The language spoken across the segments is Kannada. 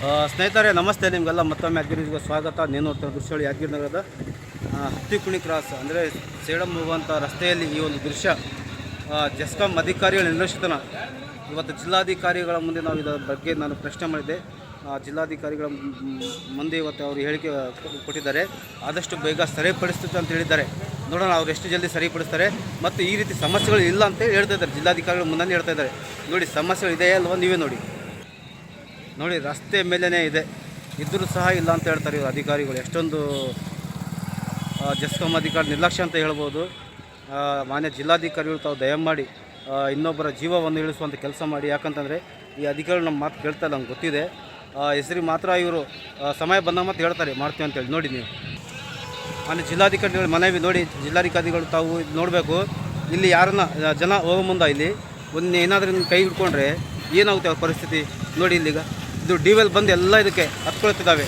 ಸ್ನೇಹಿತರೆ, ನಮಸ್ತೆ. ನಿಮಗೆಲ್ಲ ಮತ್ತೊಮ್ಮೆ ಯಾದಗಿರಿಗೆ ಸ್ವಾಗತ. ನೀನು ನೋಡ್ತಾ ದೃಶ್ಯಗಳು ಯಾದಗಿರಿ ನಗರದ ಹತ್ತಿಕುಣಿ ಕ್ರಾಸ್ ಅಂದರೆ ಸೇಡಮ್ ಹೋಗುವಂಥ ರಸ್ತೆಯಲ್ಲಿ ಈ ಒಂದು ದೃಶ್ಯ. ಜೆಸ್ಕಾಂ ಅಧಿಕಾರಿಗಳ ನಿರ್ದೇಶಿತನ ಇವತ್ತು ಜಿಲ್ಲಾಧಿಕಾರಿಗಳ ಮುಂದೆ ನಾವು ಇದರ ಬಗ್ಗೆ ನಾನು ಪ್ರಶ್ನೆ ಮಾಡಿದ್ದೆ. ಜಿಲ್ಲಾಧಿಕಾರಿಗಳ ಮುಂದೆ ಇವತ್ತು ಅವರು ಹೇಳಿಕೆ ಕೊಟ್ಟಿದ್ದಾರೆ. ಆದಷ್ಟು ಬೇಗ ಸರಿಪಡಿಸ್ತದೆ ಅಂತ ಹೇಳಿದ್ದಾರೆ. ನೋಡೋಣ ಅವ್ರು ಎಷ್ಟು ಜಲ್ದಿ ಸರಿಪಡಿಸ್ತಾರೆ. ಮತ್ತು ಈ ರೀತಿ ಸಮಸ್ಯೆಗಳು ಇಲ್ಲ ಅಂತ ಹೇಳ್ತಾ ಇದ್ದಾರೆ. ಜಿಲ್ಲಾಧಿಕಾರಿಗಳು ಮುಂದೆ ಹೇಳ್ತಾ ಇದ್ದಾರೆ. ನೋಡಿ, ಸಮಸ್ಯೆಗಳು ಇದೆಯಾ ಅಲ್ವಾ? ನೀವೇ ನೋಡಿ. ನೋಡಿ, ರಸ್ತೆ ಮೇಲೇ ಇದೆ. ಇದ್ದರೂ ಸಹ ಇಲ್ಲ ಅಂತ ಹೇಳ್ತಾರೆ ಇವರು ಅಧಿಕಾರಿಗಳು. ಎಷ್ಟೊಂದು ಜೆಸ್ಕಾಂ ಅಧಿಕಾರಿ ನಿರ್ಲಕ್ಷ್ಯ ಅಂತ ಹೇಳ್ಬೋದು. ಮಾನ್ಯ ಜಿಲ್ಲಾಧಿಕಾರಿಗಳು ತಾವು ದಯಮಾಡಿ ಇನ್ನೊಬ್ಬರ ಜೀವವನ್ನು ಇಳಿಸುವಂಥ ಕೆಲಸ ಮಾಡಿ. ಯಾಕಂತಂದರೆ, ಈ ಅಧಿಕಾರಿಗಳು ನಮ್ಮ ಮಾತು ಕೇಳ್ತಾ ನಮ್ಗೆ ಗೊತ್ತಿದೆ. ಹೆಸರಿಗೆ ಮಾತ್ರ ಇವರು ಸಮಯ ಬಂದಾಗ ಮತ್ತು ಹೇಳ್ತಾರೆ, ಮಾಡ್ತೀವಿ ಅಂತೇಳಿ ನೋಡಿ ನೀವು. ಮಾನ್ಯ ಜಿಲ್ಲಾಧಿಕಾರಿಗಳು ಮನವಿ ನೋಡಿ, ಜಿಲ್ಲಾಧಿಕಾರಿಗಳು ತಾವು ಇದು ನೋಡಬೇಕು. ಇಲ್ಲಿ ಯಾರನ್ನ ಜನ ಹೋಗೋ ಮುಂದೆ ಇಲ್ಲಿ, ಒಂದು ಏನಾದರೂ ಕೈ ಹಿಡ್ಕೊಂಡ್ರೆ ಏನಾಗುತ್ತೆ ಅವ್ರ ಪರಿಸ್ಥಿತಿ? ನೋಡಿ ಇಲ್ಲಿಗ. ಇದು ಡಿ ವೆಲ್ ಬಂದು ಎಲ್ಲ ಇದಕ್ಕೆ ಹತ್ಕೊಳ್ತಿದ್ದಾವೆ.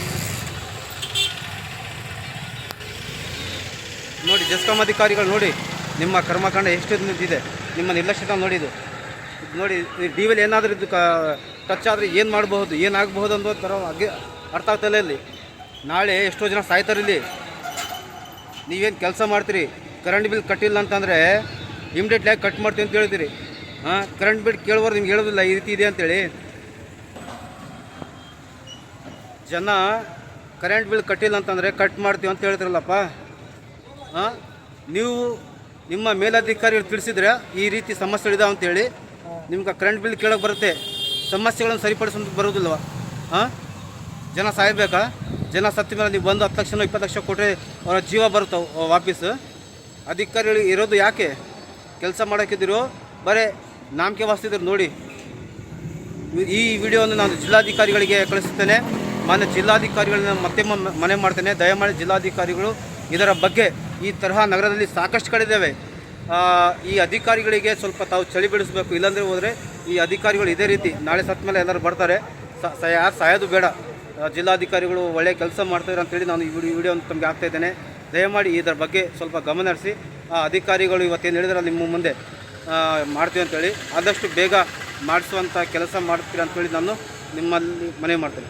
ನೋಡಿ ಜಸ್ಕಾಂ ಅಧಿಕಾರಿಗಳು ನೋಡಿ, ನಿಮ್ಮ ಕರ್ಮಕಾಂಡ ಎಷ್ಟು ನಿಂತಿದೆ ನಿಮ್ಮ ನಿರ್ಲಕ್ಷ್ಯತೆ ನೋಡಿ ಇದು. ನೋಡಿ ಡಿ ವೆಲ್ ಏನಾದರೂ ಇದು ಟಚ್ ಆದರೆ ಏನು ಮಾಡಬಹುದು ಏನಾಗಬಹುದು ಅನ್ನೋ ಥರ ಅಗ್ಗೆ ಅರ್ಥ ಆಗ್ತಾಯಿಲ್ಲ ಇಲ್ಲಿ ನಾಳೆ ಎಷ್ಟೋ ಜನ ಸಾಯ್ತಾರೆ ಇಲ್ಲಿ. ನೀವೇನು ಕೆಲಸ ಮಾಡ್ತೀರಿ ಕರೆಂಟ್ ಬಿಲ್ ಕಟ್ಟಿಲ್ಲ ಅಂತಂದರೆ ಇಮಿಡಿಯೇಟ್ಲಾಗಿ ಕಟ್ ಮಾಡ್ತೀವಿ ಅಂತ ಹೇಳ್ತೀರಿ. ಹಾಂ ಕರೆಂಟ್ ಬಿಲ್ ಕೇಳುವರು ನಿಮ್ಗೆ ಹೇಳೋದಿಲ್ಲ, ಈ ರೀತಿ ಇದೆ ಅಂತೇಳಿ. ಜನ ಕರೆಂಟ್ ಬಿಲ್ ಕಟ್ಟಿಲ್ಲ ಅಂತಂದರೆ ಕಟ್ ಮಾಡ್ತೀವಿ ಅಂತ ಹೇಳ್ತಿರಲ್ಲಪ್ಪ ಹಾಂ? ನೀವು ನಿಮ್ಮ ಮೇಲಧಿಕಾರಿಗಳು ತಿಳಿಸಿದ್ರೆ ಈ ರೀತಿ ಸಮಸ್ಯೆಗಳಿದೆ ಅಂತೇಳಿ ನಿಮ್ಗೆ ಕರೆಂಟ್ ಬಿಲ್ ಕೇಳೋಕೆ ಬರುತ್ತೆ. ಸಮಸ್ಯೆಗಳನ್ನು ಸರಿಪಡಿಸೋದು ಬರೋದಿಲ್ವ? ಹಾಂ? ಜನ ಸಾಯಬೇಕಾ? ಜನ ಸತ್ತ ಮೇಲೆ ನೀವು ಬಂದು ಹತ್ತು ಲಕ್ಷ ಇಪ್ಪತ್ತು ಲಕ್ಷ ಕೊಟ್ಟರೆ ಅವರ ಜೀವ ಬರುತ್ತಾವೆ ವಾಪಸ್? ಅಧಿಕಾರಿಗಳು ಇರೋದು ಯಾಕೆ? ಕೆಲಸ ಮಾಡೋಕ್ಕಿದ್ರು ಬರೀ ನಾಮಕೆ ವಾಸ್ತಿದ್ರು ನೋಡಿ. ಈ ವಿಡಿಯೋವನ್ನು ನಾನು ಜಿಲ್ಲಾಧಿಕಾರಿಗಳಿಗೆ ಕಳಿಸುತ್ತೇನೆ ಮಾನ್ಯ ಜಿಲ್ಲಾಧಿಕಾರಿಗಳನ್ನ ಮತ್ತೆ ಮನೆ ಮಾಡ್ತೇನೆ. ದಯಮಾಡಿ ಜಿಲ್ಲಾಧಿಕಾರಿಗಳು ಇದರ ಬಗ್ಗೆ ಈ ತರಹ ನಗರದಲ್ಲಿ ಸಾಕಷ್ಟು ಕಡಿದ್ದೇವೆ ಆ, ಈ ಅಧಿಕಾರಿಗಳಿಗೆ ಸ್ವಲ್ಪ ತಾವು ಚಳಿ ಬಿಡಿಸಬೇಕು. ಇಲ್ಲಾಂದರೆ ಹೋದರೆ ಈ ಅಧಿಕಾರಿಗಳು ಇದೇ ರೀತಿ ನಾಳೆ ಸತ್ತ ಮೇಲೆ ಎಲ್ಲರೂ ಬರ್ತಾರೆ. ಯಾರು ಸಾಯೋದು ಬೇಡ. ಜಿಲ್ಲಾಧಿಕಾರಿಗಳು ಒಳ್ಳೆಯ ಕೆಲಸ ಮಾಡ್ತಾರೆ ಅಂತೇಳಿ ನಾನು ಈ ವಿಡಿಯೋ ತಮಗೆ ಆಗ್ತಾ ಇದ್ದೇನೆ. ದಯಮಾಡಿ ಇದರ ಬಗ್ಗೆ ಸ್ವಲ್ಪ ಗಮನ ಹರಿಸಿ. ಆ ಅಧಿಕಾರಿಗಳು ಇವತ್ತೇನು ಹೇಳಿದ್ರೆ ನಿಮ್ಮ ಮುಂದೆ ಮಾಡ್ತೀವಿ ಅಂತೇಳಿ. ಆದಷ್ಟು ಬೇಗ ಮಾಡಿಸುವಂಥ ಕೆಲಸ ಮಾಡ್ತೀರಾ ಅಂತೇಳಿ ನಾನು ನಿಮ್ಮಲ್ಲಿ ಮನವಿ ಮಾಡ್ತೇನೆ.